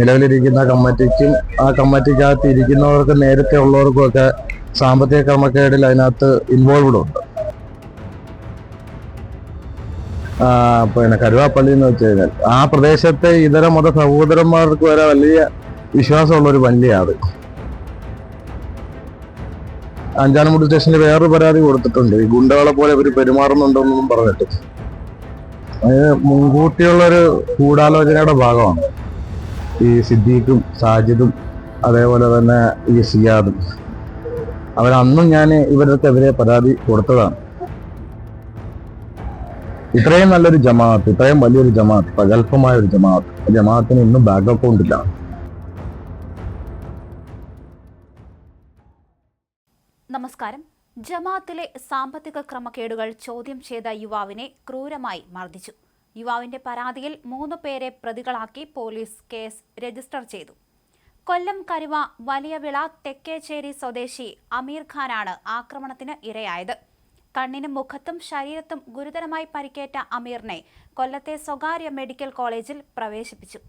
നിലവിലിരിക്കുന്ന കമ്മിറ്റിക്കും ആ കമ്മിറ്റിക്കകത്ത് ഇരിക്കുന്നവർക്ക് നേരത്തെ ഉള്ളവർക്കും ഒക്കെ സാമ്പത്തിക ക്രമക്കേടിൽ അതിനകത്ത് ഇൻവോൾവ്ഡ് ഉണ്ട്. പിന്നെ കരുവാപ്പള്ളി എന്ന് വെച്ച് കഴിഞ്ഞാൽ ആ പ്രദേശത്തെ ഇതര മത സഹോദരന്മാർക്ക് വരെ വലിയ വിശ്വാസമുള്ള ഒരു പള്ളിയാണ്. അഞ്ചാനമുടി സ്റ്റേഷനിൽ വേറൊരു പരാതി കൊടുത്തിട്ടുണ്ട്. ഈ ഗുണ്ടകളെ പോലെ ഇവർ പെരുമാറുന്നുണ്ടെന്നും പറഞ്ഞിട്ട്. അത് മുൻകൂട്ടിയുള്ളൊരു ഗൂഢാലോചനയുടെ ഭാഗമാണ്. ഈ സിദ്ദീഖും സാജിദും അതേപോലെ തന്നെ ഈ സിയാദും. അവരന്നും ഞാൻ ഇവർക്കെതിരെ പരാതി കൊടുത്തതാണ്. ഇത്രയും നല്ലൊരു ജമാഅത്ത് ഇത്രയും വലിയൊരു ജമാഅത്ത് പ്രഗത്ഭമായ ഒരു ജമാഅത്ത് ജമാഅത്തിന് ഇന്നും ബാക്ക് അക്കൗണ്ട് ഇല്ല. നമസ്കാരം. ജമാഅത്തിലെ സാമ്പത്തിക ക്രമക്കേടുകൾ ചോദ്യം ചെയ്ത യുവാവിനെ ക്രൂരമായി മർദ്ദിച്ചു. യുവാവിന്റെ പരാതിയിൽ മൂന്ന് പേരെ പ്രതികളാക്കി പോലീസ് കേസ് രജിസ്റ്റർ ചെയ്തു. കൊല്ലം കരുവ വലിയവിള തെക്കേച്ചേരി സ്വദേശി അമീർ ഖാനാണ് ആക്രമണത്തിന് ഇരയായത്. കണ്ണിനും മുഖത്തും ശരീരത്തും ഗുരുതരമായി പരിക്കേറ്റ അമീറിനെ കൊല്ലത്തെ സ്വകാര്യ മെഡിക്കൽ കോളേജിൽ പ്രവേശിപ്പിച്ചു.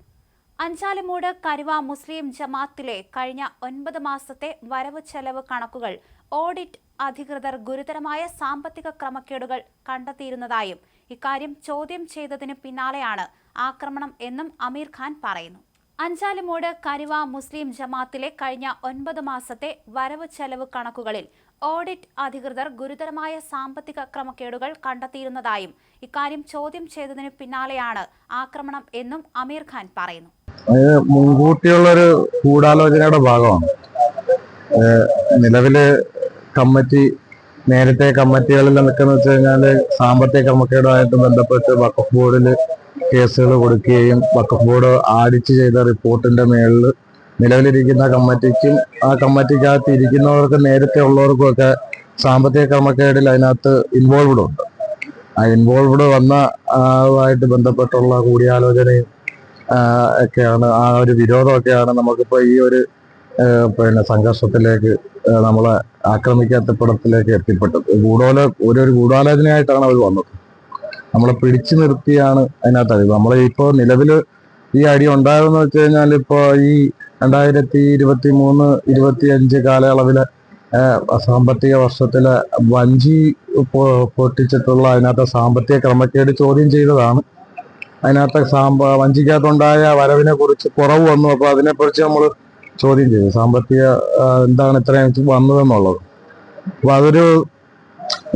അഞ്ചാലുമൂട് കരുവ മുസ്ലിം ജമാത്തിലെ കഴിഞ്ഞ ഒൻപത് മാസത്തെ വരവ് ചെലവ് കണക്കുകൾ ഓഡിറ്റ് അധികൃതർ ഗുരുതരമായ സാമ്പത്തിക ക്രമക്കേടുകൾ കണ്ടെത്തിയിരുന്നതായും ഇക്കാര്യം ചോദ്യം ചെയ്തതിന് പിന്നാലെയാണ് ആക്രമണം എന്നും അമീർ ഖാൻ പറയുന്നു. അഞ്ചാലുമൂട് കരുവ മുസ്ലിം ജമാത്തിലെ കഴിഞ്ഞ ഒൻപത് മാസത്തെ വരവ് ചെലവ് കണക്കുകളിൽ ഓഡിറ്റ് അധികൃതർ ഗുരുതരമായ സാമ്പത്തിക ക്രമക്കേടുകൾ കണ്ടെത്തിയിരുന്നതായും ഇക്കാര്യം ചോദ്യം ചെയ്തതിന് പിന്നാലെയാണ് ആക്രമണം എന്നും അമീർ ഖാൻ പറയുന്നു. മുൻകൂട്ടിയുള്ളൊരു ഗൂഢാലോചനയുടെ ഭാഗമാണ്. നിലവിൽ കമ്മിറ്റി നേരത്തെ കമ്മിറ്റികളിൽ നിൽക്കുന്ന വെച്ച് കഴിഞ്ഞാൽ സാമ്പത്തിക ക്രമക്കേടുമായിട്ട് ബന്ധപ്പെട്ട് വഖഫ് ബോർഡിൽ കേസുകൾ കൊടുക്കുകയും വഖഫ് ബോർഡ് ആഡിറ്റ് ചെയ്ത റിപ്പോർട്ടിന്റെ മേളിൽ നിലവിലിരിക്കുന്ന കമ്മിറ്റിക്കും ആ കമ്മിറ്റിക്കകത്ത് ഇരിക്കുന്നവർക്ക് നേരത്തെ ഉള്ളവർക്കും ഒക്കെ സാമ്പത്തിക ക്രമക്കേടിൽ അതിനകത്ത് ഇൻവോൾവ്ഡ് ഉണ്ട്. ആ ഇൻവോൾവ്ഡ് വന്ന ആയിട്ട് ബന്ധപ്പെട്ടുള്ള കൂടിയാലോചനയും ഒക്കെയാണ് ആ ഒരു വിരോധമൊക്കെയാണ് നമുക്കിപ്പോ ഈ ഒരു പിന്നെ സംഘർഷത്തിലേക്ക് നമ്മളെ ആക്രമിക്കാത്ത പടത്തിലേക്ക് എത്തിപ്പെട്ടത്. ഗൂഢോല ഒരു ഗൂഢാലോചനയായിട്ടാണ് അവർ വന്നത്. നമ്മളെ പിടിച്ചു നിർത്തിയാണ് അതിനകത്ത് അറിയുന്നത് നമ്മളെ ഇപ്പോൾ നിലവിൽ ഈ അടി ഉണ്ടായതെന്ന് വെച്ച് കഴിഞ്ഞാൽ ഇപ്പോൾ ഈ രണ്ടായിരത്തി ഇരുപത്തി മൂന്ന് ഇരുപത്തി അഞ്ച് കാലയളവിലെ സാമ്പത്തിക വർഷത്തിലെ വഞ്ചി പൊട്ടിച്ചിട്ടുള്ള അതിനകത്തെ സാമ്പത്തിക ക്രമക്കേട് ചോദ്യം ചെയ്തതാണ്. അതിനകത്തെ സാമ്പ വഞ്ചിക്കകത്തുണ്ടായ വരവിനെ കുറിച്ച് കുറവ് വന്നു. അപ്പോൾ അതിനെക്കുറിച്ച് നമ്മൾ ചോദ്യം ചെയ്തു. സാമ്പത്തിക എന്താണ് ഇത്രയും വന്നതെന്നുള്ളത്. അപ്പൊ അതൊരു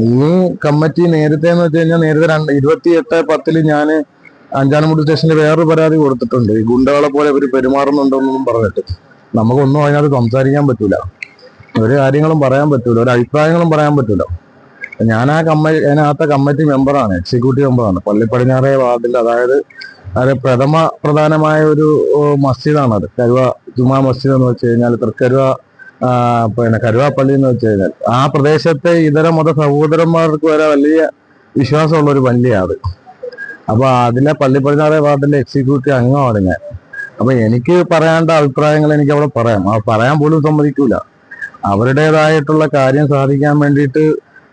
ഈ കമ്മിറ്റി നേരത്തെ എന്ന് വെച്ച് കഴിഞ്ഞാൽ നേരത്തെ രണ്ട് ഇരുപത്തി എട്ട് പത്തിൽ ഞാൻ അഞ്ചാനമുടി സ്റ്റേഷനിൽ വേറൊരു പരാതി കൊടുത്തിട്ടുണ്ട്. ഈ ഗുണ്ടകളെ പോലെ ഇവർ പെരുമാറുന്നുണ്ടെന്നൊന്നും പറഞ്ഞിട്ട്. നമുക്കൊന്നും അതിനകത്ത് സംസാരിക്കാൻ പറ്റൂല. ഒരു കാര്യങ്ങളും പറയാൻ പറ്റൂല. ഒരു അഭിപ്രായങ്ങളും പറയാൻ പറ്റൂല. ഞാൻ ആ കമ്മി അതിനകത്ത കമ്മിറ്റി മെമ്പറാണ് എക്സിക്യൂട്ടീവ് മെമ്പറാണ്. പള്ളി പടിഞ്ഞാറേ വാർഡിൽ അതായത് അത് പ്രഥമ പ്രധാനമായ ഒരു മസ്ജിദാണ് അത് കരുവ ജുമാ മസ്ജിദ് എന്ന് വെച്ച് കഴിഞ്ഞാൽ തൃക്കരുവ പിന്നെ കരുവാപ്പള്ളി എന്ന് വെച്ച് കഴിഞ്ഞാൽ ആ പ്രദേശത്തെ ഇതര മത സഹോദരന്മാർക്ക് വരെ വലിയ വിശ്വാസമുള്ള ഒരു പള്ളിയാണ് അപ്പൊ അതിലെ പള്ളി പടിഞ്ഞാറേ വാർഡിന്റെ എക്സിക്യൂട്ടീവ് അംഗമാണ് ഞാൻ അപ്പൊ എനിക്ക് പറയേണ്ട അഭിപ്രായങ്ങൾ എനിക്ക് അവിടെ പറയാം. ആ പറയാൻ പോലും സമ്മതിക്കൂല. അവരുടേതായിട്ടുള്ള കാര്യം സാധിക്കാൻ വേണ്ടിയിട്ട്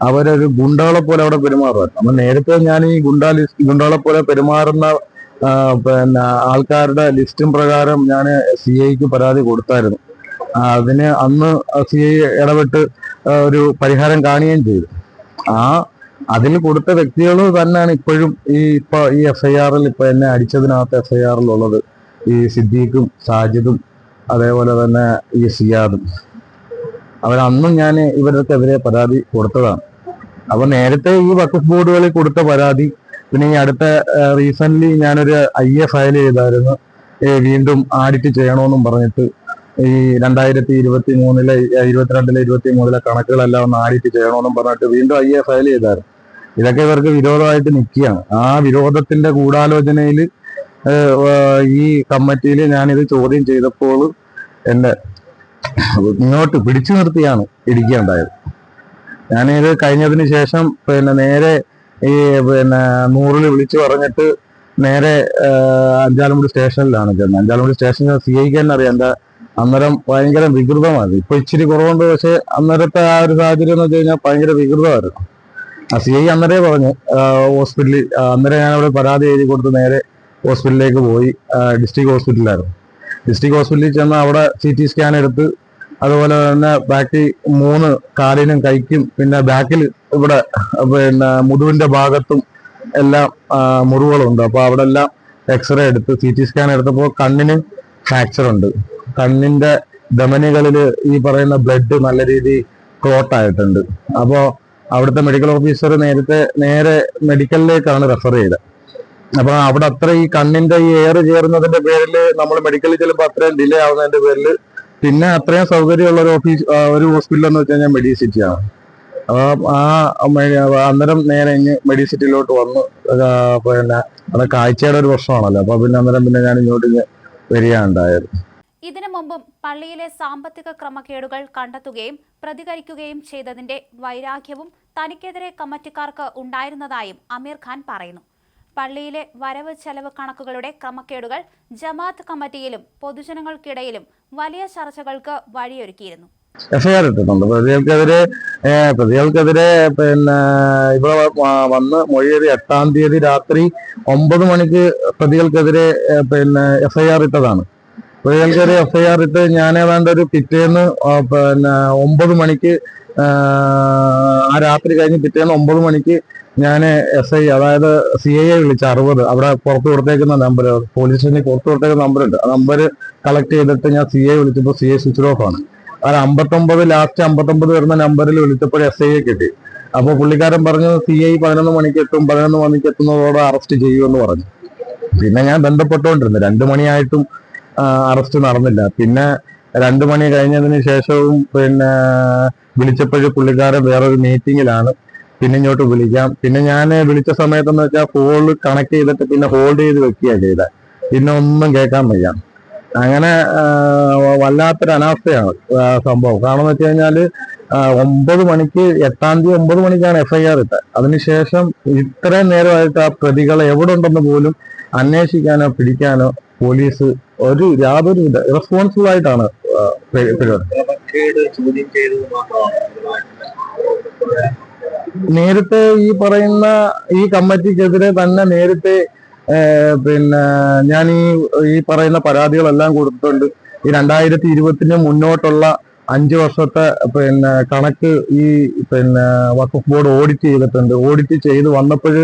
അവരൊരു ഗുണ്ടകളെ പോലെ അവിടെ പെരുമാറുക നമ്മൾ നേരത്തെ ഞാൻ ഈ ഗുണ്ടാലി ഗുണ്ടകളെ പോലെ പെരുമാറുന്ന പിന്നെ ആൾക്കാരുടെ ലിസ്റ്റും പ്രകാരം ഞാൻ സി ഐക്ക് പരാതി കൊടുത്തായിരുന്നു. അതിന് അന്ന് സി ഐ ഇടപെട്ട് ഒരു പരിഹാരം കാണുകയും ചെയ്തു. ആ അതിൽ കൊടുത്ത വ്യക്തികൾ തന്നെയാണ് ഇപ്പോഴും ഈ ഇപ്പൊ ഈ എഫ് ഐ ആറിൽ ഇപ്പൊ എന്നെ അടിച്ചതിനകത്ത് എഫ് ഐ ആറിൽ ഉള്ളത് ഈ സിദ്ദീഖും സാജിദും അതേപോലെ തന്നെ ഈ സിയാദും. അവരന്നും ഞാൻ ഇവർക്കെതിരെ പരാതി കൊടുത്തതാണ്. അപ്പൊ നേരത്തെ ഈ വക്കഫ് ബോർഡുകളിൽ കൊടുത്ത പരാതി പിന്നെ ഈ അടുത്ത റീസെന്റ് ഞാനൊരു ഐ എ ഫയൽ ചെയ്തായിരുന്നു. വീണ്ടും ആഡിറ്റ് ചെയ്യണമെന്നും പറഞ്ഞിട്ട്. ഈ രണ്ടായിരത്തി ഇരുപത്തി മൂന്നിലെ ഇരുപത്തിരണ്ടിലെ ഇരുപത്തി മൂന്നിലെ കണക്കുകളെല്ലാം ഒന്ന് ആഡിറ്റ് ചെയ്യണമെന്നും പറഞ്ഞിട്ട് വീണ്ടും ഐ എ ഫയൽ ചെയ്തായിരുന്നു. ഇതൊക്കെ ഇവർക്ക് വിരോധമായിട്ട് നിൽക്കുകയാണ്. ആ വിരോധത്തിന്റെ ഗൂഢാലോചനയിൽ ഈ കമ്മിറ്റിയിൽ ഞാനിത് ചോദ്യം ചെയ്തപ്പോൾ എന്നെ ഇങ്ങോട്ട് പിടിച്ചു നിർത്തിയാണ് ഇടിക്കുകയുണ്ടായത് ഞാനിത് കഴിഞ്ഞതിന് ശേഷം പിന്നെ നേരെ ഈ പിന്നെ നൂറിൽ വിളിച്ചു പറഞ്ഞിട്ട് നേരെ അഞ്ചാലുമുടി സ്റ്റേഷനിലാണ് ചെന്നത്. അഞ്ചാലുമുടി സ്റ്റേഷനിൽ സി ഐക്ക് തന്നെ അറിയാം. എന്താ അന്നേരം ഭയങ്കര വികൃതമായിരുന്നു. ഇപ്പൊ ഇച്ചിരി കുറവുണ്ട്. പക്ഷെ അന്നേരത്തെ ആ ഒരു സാഹചര്യം എന്ന് വെച്ച് കഴിഞ്ഞാൽ ഭയങ്കര വികൃതമായിരുന്നു. ആ സി ഐ അന്നേരേ പറഞ്ഞു ഹോസ്പിറ്റലിൽ അന്നേരം ഞാൻ അവിടെ പരാതി എഴുതി കൊടുത്ത് നേരെ ഹോസ്പിറ്റലിലേക്ക് പോയി. ഡിസ്ട്രിക്ട് ഹോസ്പിറ്റലിലായിരുന്നു. ഡിസ്ട്രിക്ട് ഹോസ്പിറ്റലിൽ ചെന്ന് അവിടെ സി ടി സ്കാൻ എടുത്ത് അതുപോലെ തന്നെ ബാക്കി മൂന്ന് കാലിനും കൈക്കും പിന്നെ ബാക്കിൽ ഇവിടെ പിന്നെ മുതുവിന്റെ ഭാഗത്തും എല്ലാം മുറിവുകളുണ്ട്. അപ്പൊ അവിടെ എല്ലാം എക്സ്റേ എടുത്ത് സി ടി സ്കാൻ എടുത്തപ്പോൾ കണ്ണിന് ഫ്രാക്ചർ ഉണ്ട്. കണ്ണിന്റെ ധമനികളിൽ ഈ പറയുന്ന ബ്ലഡ് നല്ല രീതി ക്ലോട്ട് ആയിട്ടുണ്ട്. അപ്പോ അവിടുത്തെ മെഡിക്കൽ ഓഫീസർ നേരത്തെ നേരെ മെഡിക്കലിലേക്കാണ് റെഫർ ചെയ്തത്. അപ്പൊ അവിടെ അത്ര ഈ കണ്ണിന്റെ ഈ എയർ ചേർന്നതിന്റെ പേരിൽ നമ്മൾ മെഡിക്കലിൽ ചെല്ലുമ്പോൾ അത്രയും ഡിലേ ആവുന്നതിന്റെ പേരിൽ പിന്നെ അത്രയും സൗകര്യമുള്ള ഒരു ഓഫീസ് ഒരു ഹോസ്പിറ്റൽ എന്ന് വെച്ചാൽ കഴിഞ്ഞാൽ മെഡിസിറ്റി ആണ്. അപ്പൊ ആ അന്നേരം നേരെ ഇങ്ങ് മെഡിസിറ്റിയിലോട്ട് വന്നു പിന്നെ അവിടെ കാഴ്ചയുടെ ഒരു പ്രശ്നമാണല്ലോ. അപ്പൊ പിന്നെ അന്നേരം പിന്നെ ഞാൻ ഇങ്ങോട്ട് ഇങ്ങ് വരികയുണ്ടായത് ഇതിനു മുമ്പും പള്ളിയിലെ സാമ്പത്തിക ക്രമക്കേടുകൾ കണ്ടെത്തുകയും പ്രതികരിക്കുകയും ചെയ്തതിന്റെ വൈരാഗ്യവും തനിക്കെതിരെ കമ്മിറ്റിക്കാർക്ക് ഉണ്ടായിരുന്നതായും അമീർ ഖാൻ പറയുന്നു. പള്ളിയിലെ വരവ് ചെലവ് കണക്കുകളുടെ ക്രമക്കേടുകൾ ജമാഅത്ത് കമ്മിറ്റിയിലും പൊതുജനങ്ങൾക്കിടയിലും വലിയ ചർച്ചകൾക്ക് വഴിയൊരുക്കിയിരുന്നു. എഫ്ഐആർ ഇട്ടിട്ടുണ്ട്. പ്രതികൾക്കെതിരെ പ്രതികൾക്കെതിരെ പിന്നെ ഇവിടെ വന്ന് മൊഴിയേറി എട്ടാം തീയതി രാത്രി ഒമ്പത് മണിക്ക് പ്രതികൾക്കെതിരെ പിന്നെ എഫ്ഐആർ ഇട്ടതാണ്. പ്രതികൾക്കെതിരെ എഫ്ഐആർ ഇട്ട് ഞാൻ ഏതാണ്ട് ഒരു പിറ്റേന്ന് പിന്നെ ഒമ്പത് മണിക്ക് ആ രാത്രി കഴിഞ്ഞ് പിറ്റേന്ന് ഒമ്പത് മണിക്ക് ഞാൻ എസ് ഐ അതായത് സി ഐ എ വിളിച്ച അറുപത്. അവിടെ പുറത്തു കൊടുത്തേക്കുന്ന നമ്പർ പോലീസ് സ്റ്റേഷനിൽ പുറത്തു കൊടുത്തേക്കുന്ന നമ്പർ ഉണ്ട്. ആ നമ്പർ കളക്ട് ചെയ്തിട്ട് ഞാൻ സി ഐ വിളിച്ചപ്പോൾ സി ഐ സ്വിച്ച് ഓഫ് ആണ്. അത് അമ്പത്തൊമ്പത് ലാസ്റ്റ് അമ്പത്തൊമ്പത് വരുന്ന നമ്പറിൽ വിളിച്ചപ്പോൾ എസ് ഐയെ കിട്ടി. അപ്പോൾ പുള്ളിക്കാരൻ പറഞ്ഞു സി ഐ പതിനൊന്ന് മണിക്ക് എത്തും പതിനൊന്ന് മണിക്ക് എത്തുന്നതോടെ അറസ്റ്റ് ചെയ്യുമെന്ന് പറഞ്ഞു. പിന്നെ ഞാൻ ബന്ധപ്പെട്ടുകൊണ്ടിരുന്നു. രണ്ടു മണിയായിട്ടും അറസ്റ്റ് നടന്നില്ല. പിന്നെ രണ്ടു മണി കഴിഞ്ഞതിന് ശേഷവും പിന്നെ വിളിച്ചപ്പോഴും പുള്ളിക്കാരൻ വേറൊരു മീറ്റിങ്ങിലാണ് പിന്നെ ഇങ്ങോട്ട് വിളിക്കാം. പിന്നെ ഞാൻ വിളിച്ച സമയത്തെന്ന് വെച്ചാൽ ഫോൺ കണക്ട് ചെയ്തിട്ട് പിന്നെ ഹോൾഡ് ചെയ്ത് വെക്കുകയാണ് ചെയ്തത് പിന്നെ ഒന്നും കേൾക്കാൻ വയ്യ. അങ്ങനെ വല്ലാത്തൊരു അനാസ്ഥയാണ് സംഭവം. കാരണം എന്ന് വെച്ച് കഴിഞ്ഞാൽ ഒമ്പത് മണിക്ക് എട്ടാം തീയതി ഒമ്പത് മണിക്കാണ് എഫ്ഐആർ ഇട്ടത് അതിനുശേഷം ഇത്രയും നേരമായിട്ട് ആ പ്രതികൾ എവിടെ ഉണ്ടെന്ന് പോലും അന്വേഷിക്കാനോ പിടിക്കാനോ പോലീസ് ഒരു യാതൊരു റെസ്പോൺസിബിൾ ആയിട്ടാണ് ചോദ്യം ചെയ്തത് മാത്രമാണ്? നേരത്തെ ഈ പറയുന്ന ഈ കമ്മിറ്റിക്കെതിരെ തന്നെ നേരത്തെ പിന്നെ ഞാൻ ഈ ഈ പറയുന്ന പരാതികളെല്ലാം കൊടുത്തിട്ടുണ്ട്. ഈ രണ്ടായിരത്തി ഇരുപത്തിന് മുന്നോട്ടുള്ള അഞ്ച് വർഷത്തെ പിന്നെ കണക്ക് ഈ പിന്നെ വഖഫ് ബോർഡ് ഓഡിറ്റ് ചെയ്തിട്ടുണ്ട്. ഓഡിറ്റ് ചെയ്ത് വന്നപ്പോൾ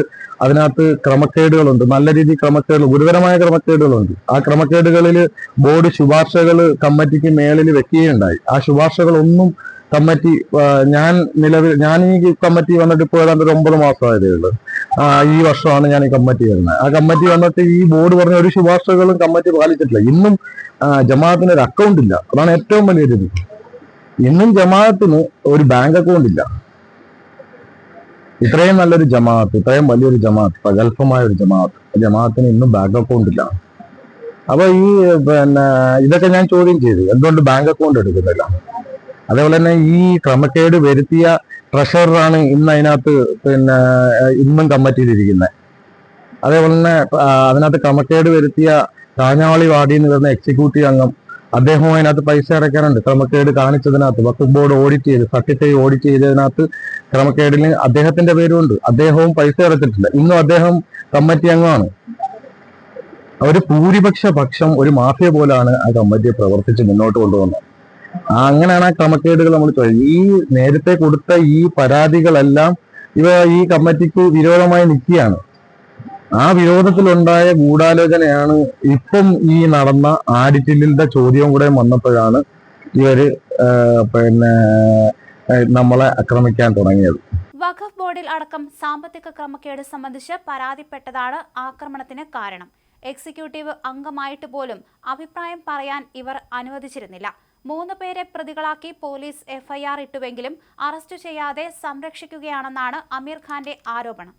അതിനകത്ത് ക്രമക്കേടുകളുണ്ട്. നല്ല രീതി ക്രമക്കേടുകൾ ഗുരുതരമായ ക്രമക്കേടുകളുണ്ട്. ആ ക്രമക്കേടുകളിൽ ബോർഡ് ശുപാർശകൾ കമ്മിറ്റിക്ക് മേളിൽ വെക്കുകയുണ്ടായി. ആ ശുപാർശകളൊന്നും കമ്മിറ്റി ഞാൻ നിലവിൽ ഞാൻ ഈ കമ്മിറ്റി വന്നിട്ട് ഇപ്പോൾ ഏതാണ്ട് ഒരു ഒമ്പത് മാസമായതേ ഉള്ളൂ. ഈ വർഷമാണ് ഞാൻ ഈ കമ്മിറ്റി വരുന്നത്. ആ കമ്മിറ്റി വന്നിട്ട് ഈ ബോർഡ് പറഞ്ഞ ഒരു ശുപാർശകളും കമ്മിറ്റി പാലിച്ചിട്ടില്ല. ഇന്നും ജമാഅത്തിന് ഒരു അക്കൗണ്ട് ഇല്ല. അതാണ് ഏറ്റവും വലിയൊരു ഇത്. ഇന്നും ജമാഅത്തിന് ഒരു ബാങ്ക് അക്കൗണ്ട് ഇല്ല. ഇത്രയും നല്ലൊരു ജമാഅത്ത് ഇത്രയും വലിയൊരു ജമാഅത്ത് പ്രഗത്ഭമായ ഒരു ജമാഅത്ത് ജമാഅത്തിന് ഇന്നും ബാങ്ക് അക്കൗണ്ട് ഇല്ല. അപ്പൊ ഈ പിന്നെ ഇതൊക്കെ ഞാൻ ചോദ്യം ചെയ്തു. എന്തുകൊണ്ട് ബാങ്ക് അക്കൗണ്ട് എടുക്കുന്നില്ല? അതേപോലെ തന്നെ ഈ ക്രമക്കേട് വരുത്തിയ ട്രഷററാണ് ഇന്ന് അതിനകത്ത് പിന്നെ ഇന്നും കമ്മിറ്റിയിലിരിക്കുന്നത് അതേപോലെ തന്നെ അതിനകത്ത് ക്രമക്കേട് വരുത്തിയ കാഞ്ഞാളി വാർഡിൽ നിന്ന് വരുന്ന എക്സിക്യൂട്ടീവ് അംഗം അദ്ദേഹവും അതിനകത്ത് പൈസ അടയ്ക്കാനുണ്ട്. ക്രമക്കേട് കാണിച്ചതിനകത്ത് വഖഫ് ബോർഡ് ഓഡിറ്റ് ചെയ്ത് സർട്ടിഫൈ ഓഡിറ്റ് ചെയ്തതിനകത്ത് ക്രമക്കേടിൽ അദ്ദേഹത്തിന്റെ പേരുണ്ട് അദ്ദേഹവും പൈസ അടച്ചിട്ടില്ല ഇന്നും അദ്ദേഹം കമ്മിറ്റി അംഗമാണ്. ഒരു ഭൂരിപക്ഷ പക്ഷം ഒരു മാഫിയ പോലാണ് ആ കമ്മിറ്റിയെ പ്രവർത്തിച്ച് മുന്നോട്ട് കൊണ്ടുവന്നത്. അങ്ങനെയാണ് ആ ക്രമക്കേടുകൾ നമ്മൾ ചോദിച്ചത് ഈ നേരത്തെ കൊടുത്ത ഈ പരാതികളെല്ലാം ഇവ ഈ കമ്മിറ്റിക്ക് വിരോധമായി നിൽക്കുകയാണ്. ആ വിരോധത്തിലുണ്ടായ ഗൂഢാലോചനയാണ് ഇപ്പം ഈ നടന്ന ആഡിറ്റിലിന്റെ ചോദ്യം കൂടെ വന്നപ്പോഴാണ് ഇവർ പിന്നെ നമ്മളെ ആക്രമിക്കാൻ തുടങ്ങിയത്. വഖഫ് ബോർഡിൽ അടക്കം സാമ്പത്തിക ക്രമക്കേട് സംബന്ധിച്ച് പരാതിപ്പെട്ടതാണ് ആക്രമണത്തിന് കാരണം. എക്സിക്യൂട്ടീവ് അംഗമായിട്ട് പോലും അഭിപ്രായം പറയാൻ ഇവർ അനുവദിച്ചിരുന്നില്ല. മൂന്ന് പേരെ പ്രതികളാക്കി പോലീസ് എഫ്ഐആർ ഇട്ടുവെങ്കിലും അറസ്റ്റ് ചെയ്യാതെ സംരക്ഷിക്കുകയാണെന്നാണ് അമീർ ഖാന്റെ ആരോപണം.